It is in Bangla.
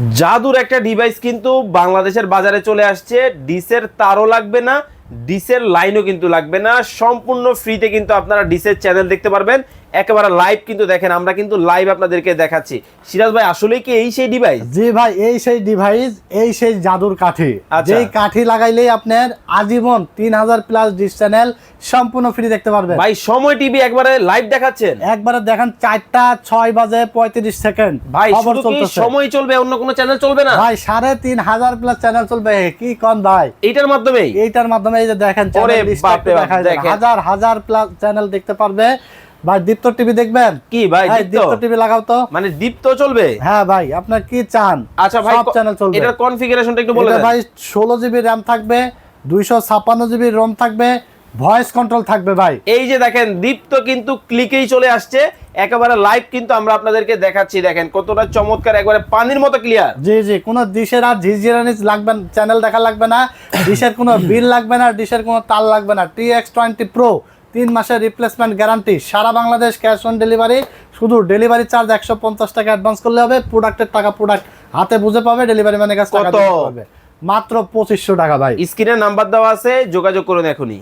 জাদুর একটা ডিভাইস কিন্তু বাংলাদেশের বাজারে চলে আসছে। ডিসের তারও লাগবে না, ডিসের লাইনও কিন্তু লাগবে না। সম্পূর্ণ ফ্রিতে কিন্তু আপনারা ডিসের চ্যানেল দেখতে পারবেন। একেবারে লাইভ কিন্তু দেখেন আমরা কিন্তু লাইভ আপনাদেরকে দেখাচ্ছি। সিরাজ ভাই আসলেই কি এই সেই ডিভাইস জি ভাই এই সেই ডিভাইস এই সেই জাদুর কাঠি। আচ্ছা। যেই কাঠি লাগাইলেই আপনার আজীবন তিন হাজার প্লাস ডিশ চ্যানেল সম্পূর্ণ ফ্রি দেখতে পারবেন। ভাই সময় টিভি একবারে লাইভ দেখাচ্ছেন? একবারে দেখেন চারটা ছয় বাজে পঁয়ত্রিশ সেকেন্ড ভাই খবর চলতেছে। সময় চলবে অন্য কোনো চ্যানেল চলবে না? ভাই সাড়ে তিন হাজার প্লাস চ্যানেল চলবে। কি কন ভাই? এইটার মাধ্যমেই? এইটার মাধ্যমে এই যে। দেখেন। হাজার হাজার প্লাস চ্যানেল দেখতে পারবে। ভাই দীপ্ত টিভি দেখবেন? কি ভাই দীপ্ত? টিভি লাগাও তো। মানে দীপ্ত চলবে? হ্যাঁ ভাই আপনার কি চান? আচ্ছা ভাই সব চ্যানেল চলবে। এটার কনফিগারেশনটা একটু বলে দেন। ভাই ষোলো জিবি র্যাম থাকবে দুইশো ছাপ্পান্ন জিবি রোম থাকবে ভয়েস কন্ট্রোল থাকবে ভাই। এই যে দেখেন দীপ্ত কিন্তু ক্লিকেই চলে আসছে একেবারে লাইভ কিন্তু আমরা আপনাদেরকে দেখাচ্ছি দেখেন কতটা চমৎকার একবারে পানির মতো ক্লিয়ার জি জি কোনো ডিশের আর ঝিঝিরানি লাগবে চ্যানেল দেখা লাগবে না। ডিশের কোনো বিল লাগবে না ডিশের কোনো তার লাগবে না। টি এক্স টোয়েন্টি প্রো তিন মাসের রিপ্লেসমেন্ট গ্যারান্টি সারা বাংলাদেশ ক্যাশ অন ডেলিভারি শুধু ডেলিভারি চার্জ একশো পঞ্চাশ টাকা অ্যাডভান্স করলে হবে প্রোডাক্টের টাকা প্রোডাক্ট হাতে বুঝে পাবে ডেলিভারি ম্যানের কাছে টাকা? মাত্র পঁচিশশো টাকা ভাই। স্ক্রিনের নাম্বার দেওয়া আছে যোগাযোগ করুন এখনই।